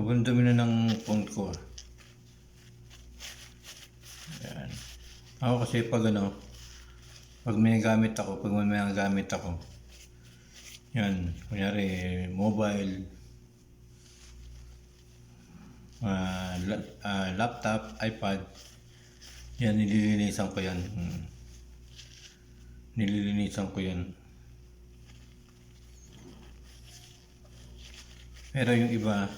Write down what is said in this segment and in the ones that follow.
Sobrang dumi na ng phone ko. Ayan. Ako kasi pag ano, pag may gamit ako, pag may mga gamit ako, yan, kunyari, mobile, ah, la- ah, laptop, iPad, yan, nililinisan ko yan. Hmm. Nililinisan ko yan. Pero yung iba,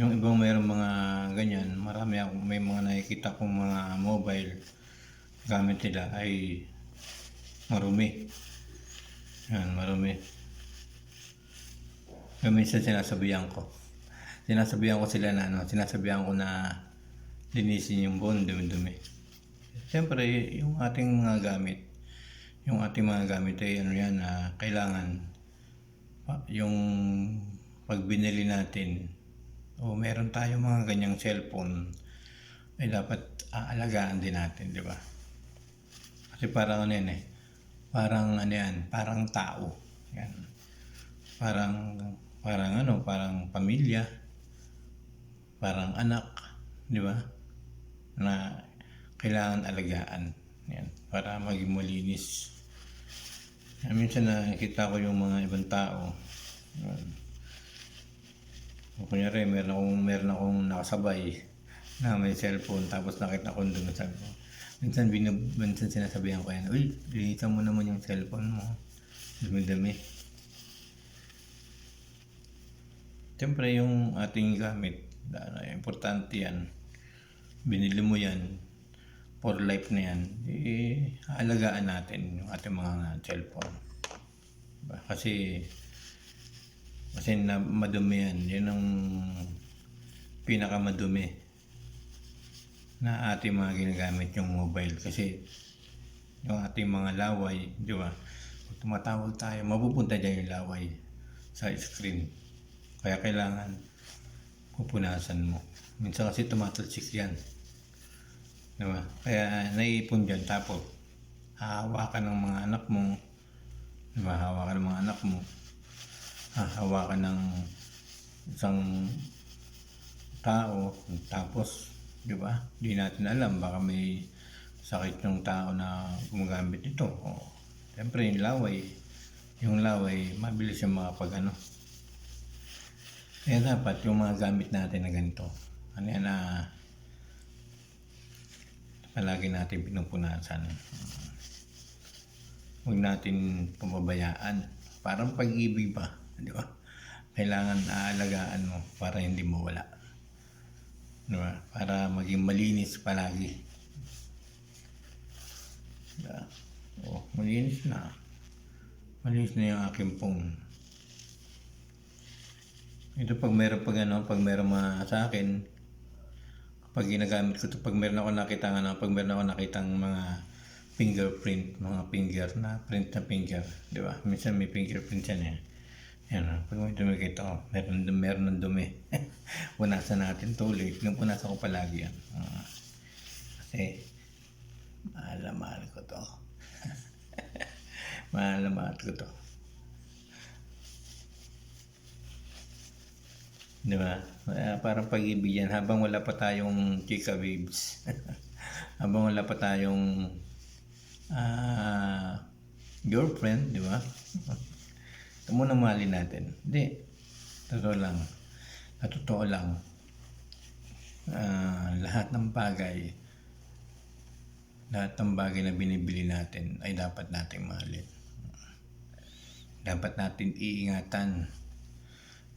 yung ibang mayroong mga ganyan, marami ako, may mga nakikita kong mga mobile gamit nila ay marumi. Yan, marumi. Kaya minsan sinasabihan ko. Sinasabihan ko sila na ano, sinasabihan ko na linisin yung buong dumi-dumi. Siyempre, yung ating mga gamit, yung ating mga gamit ay ano yan na kailangan pa- yung pag binili natin o meron tayo mga ganyang cellphone ay dapat aalagaan din natin, di ba? Kasi parang ano yan eh, parang ano yan, parang tao. Yan. Parang, parang ano, parang pamilya, parang anak, di ba? Na kailangan alagaan. Yan, para maging malinis. Minsan nakikita ko yung mga ibang tao. Yan. O kunyari, meron akong, meron akong nakasabay na may cellphone tapos nakita ko doon sabi ko. Minsan, binab, minsan sinasabihan ko yan, Uy, linisan mo naman yung cellphone mo. Dumi-dumi. Siyempre, yung ating gamit, ano, importante yan. Binili mo yan, for life na yan, eh, alagaan natin yung ating mga cellphone. Diba? Kasi, kasi na madumi yan. Yan ang pinakamadumi na ating mga ginagamit yung mobile. Kasi yung ating mga laway, di ba? Pag tumatawag tayo, mapupunta dyan yung laway sa screen. Kaya kailangan pupunasan mo. Minsan kasi tumatalsik yan. Di ba? Kaya naiipon dyan. Tapos, hahawakan ng mga anak mo. Di ba? Hawakan ng mga anak mo hahawakan ng isang tao. Tapos di ba di natin alam baka may sakit yung tao na gumagamit ito o, siyempre yung laway yung laway mabilis yung mga pag ano. Kaya dapat yung mga gamit natin na ganito ano yan na palagi natin pinupunasan. Huwag natin pababayaan parang pag-ibig ba di ba? Kailangan aalagaan mo para hindi mawala. Di ba? Para maging malinis palagi. Di ba? Oh, malinis na. Malinis na yung aking phone. Ito pag meron pag ano, pag meron mga sa akin, pag ginagamit ko ito, pag meron ako nakita ano, pag meron ako nakitang mga fingerprint, mga finger na print na finger, di ba? Minsan may fingerprint yan eh. Yan, pag may dumikit ako, meron, meron ng dumi. punasan natin tuloy. Pinupunasan ko palagi yan. Ah, kasi, mahal na mahal ko to. mahal na mahal ko to. Di ba? Kaya parang pag-ibig yan. Habang wala pa tayong chika babes. habang wala pa tayong ah girlfriend, di ba? Muna mahalin natin. Hindi. Totoo lang. Sa totoo lang. ah, lahat ng bagay, lahat ng bagay na binibili natin ay dapat nating mahalin. Dapat natin iingatan.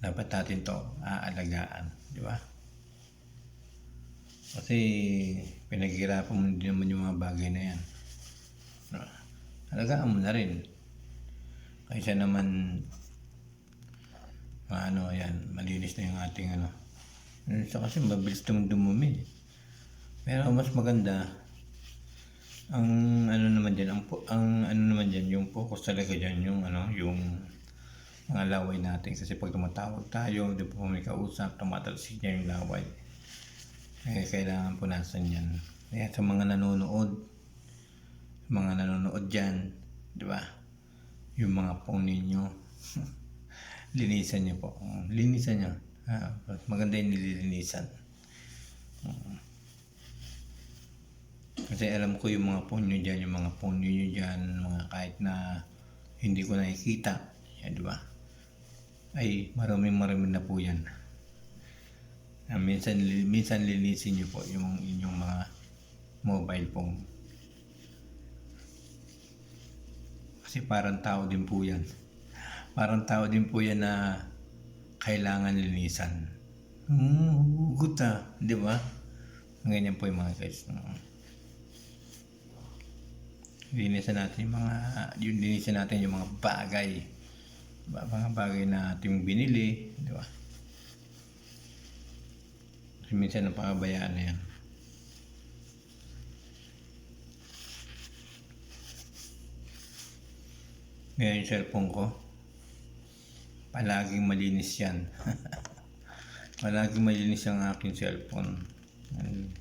Dapat natin to aalagaan. Di ba? Kasi pinaghirapan mo din naman yung mga bagay na yan. Alagaan mo na rin. Kaysa naman ano yan, malinis na yung ating ano. Minsan kasi mabilis itong dumumi. Pero mas maganda, ang ano naman dyan, ang, po- ang ano naman dyan, yung focus talaga dyan, yung ano, yung mga laway natin. Kasi pag tumatawag tayo, di po may kausap, tumatalsik niya yung laway. Eh, kailangan punasan yan. Kaya sa mga nanonood, mga nanonood dyan, di ba? Yung mga phone ninyo, linisan niyo po. Linisan niyo. Ah, maganda yung nililinisan. Mm. Kasi alam ko yung mga phone nyo dyan, yung mga phone nyo dyan, mga kahit na hindi ko nakikita, yan, di ba? Ay, maraming maraming na po yan. Ah, minsan, minsan linisin nyo po yung inyong mga mobile phone. Kasi parang tao din po yan. Parang tao din po yan na kailangan linisan. Hmm, hugot ah, di ba? Ganyan po yung mga guys. Mm. Linisan natin yung mga, yung linisan natin yung mga bagay. Ba- Mga bagay na ating binili, di ba? Kasi minsan napapabayaan na yan. Ngayon yung cellphone ko, palaging malinis yan. palaging malinis ang aking cellphone. And,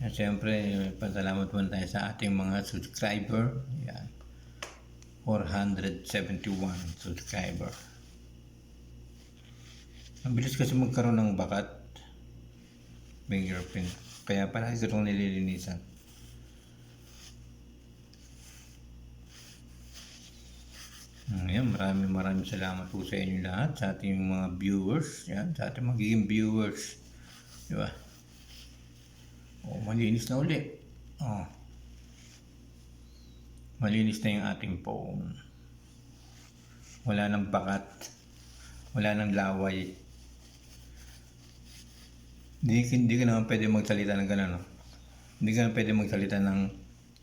yan, siyempre, pasalamat po tayo sa ating mga subscriber. Yan. 471 subscriber. Ang bilis kasi magkaroon ng bakat. Fingerprint. Kaya palagi ko itong nililinisan. Ayan, maraming maraming salamat po sa inyo lahat, sa ating mga viewers, yan, sa ating magiging viewers. Di ba? O, malinis na uli. O. Malinis na yung ating phone. Wala nang bakat. Wala nang laway. Hindi, hindi ka naman pwede magsalita ng gano'n, no? Hindi ka naman pwede magsalita ng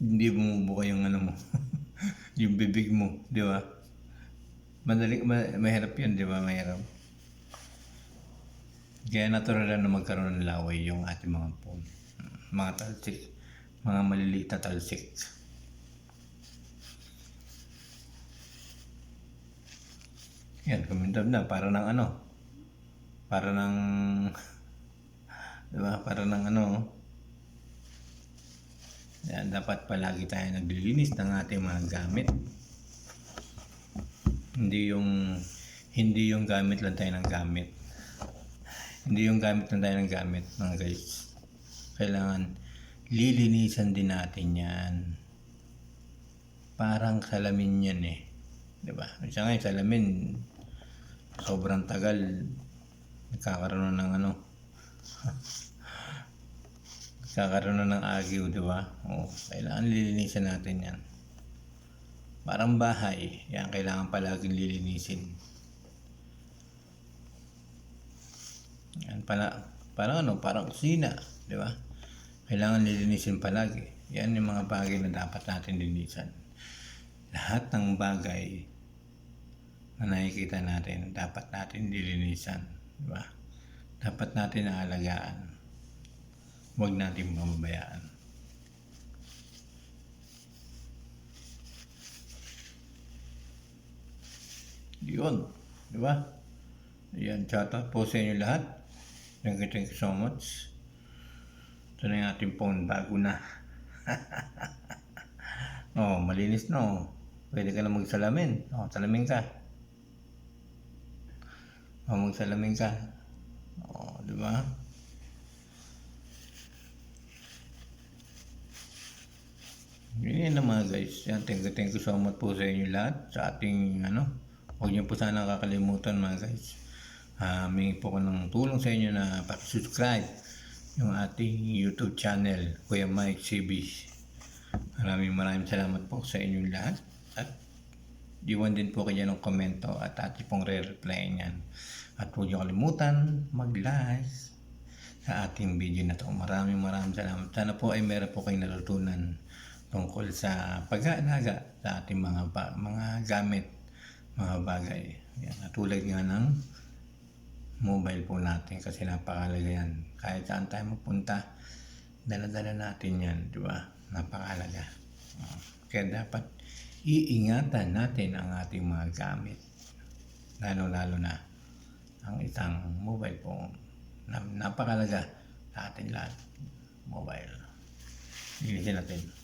hindi bumubuka yung ano mo. yung bibig mo, di ba? Madali, ma, mahirap yun, di ba? Mahirap. Kaya natural na magkaroon ng laway yung ating mga phone. Mga talsik. Mga maliliit na talsik. Yan, kumintab na. Para ng ano? Para ng... di ba? Para ng ano? Yan, dapat palagi tayo naglilinis ng ating mga gamit. Hindi yung hindi yung gamit lang tayo ng gamit. Hindi yung gamit lang tayo ng gamit, mga guys. Kailangan lilinisan din natin yan. Parang salamin yan eh. 'Di ba? Siya nga salamin, sobrang tagal, nagkakaroon na ng ano, nagkakaroon na ng agyo, di ba? O, kailangan lilinisan natin yan. Parang bahay, yan kailangan palaging lilinisin. Yan pala, parang ano, parang kusina, di ba? Kailangan lilinisin palagi. Yan yung mga bagay na dapat natin linisan. Lahat ng bagay na nakikita natin, dapat natin lilinisan, di ba? Dapat natin naalagaan. Huwag natin mababayaan. Yun. Di ba? Yan, out po sa inyo lahat. Thank you, thank you so much. Ito na yung ating phone, bago na. oh, malinis na oh. Pwede ka na magsalamin. Oh, salamin ka. Oh, magsalamin ka. Oh, di ba? Yun na mga guys. Yan, thank you, thank you so much po sa inyo lahat. Sa ating, ano, huwag niyo po sana kakalimutan mga guys. Uh, may po ko ng tulong sa inyo na subscribe yung ating YouTube channel, Kuya Mike CB. Maraming maraming salamat po sa inyong lahat. At diwan din po kayo ng komento at ating pong re-reply niyan. At huwag niyo kalimutan mag-like sa ating video na to. Maraming maraming salamat. Sana po ay meron po kayong natutunan tungkol sa pag-aalaga sa ating mga mga gamit, mga bagay. Yan, tulad nga ng mobile phone natin kasi napakalaga yan. Kahit saan tayo magpunta, dala-dala natin yan, di ba? Napakalaga. Kaya dapat iingatan natin ang ating mga gamit. Lalo-lalo na ang isang mobile phone. Na, napakalaga sa ating lahat. Mobile. Linisin natin.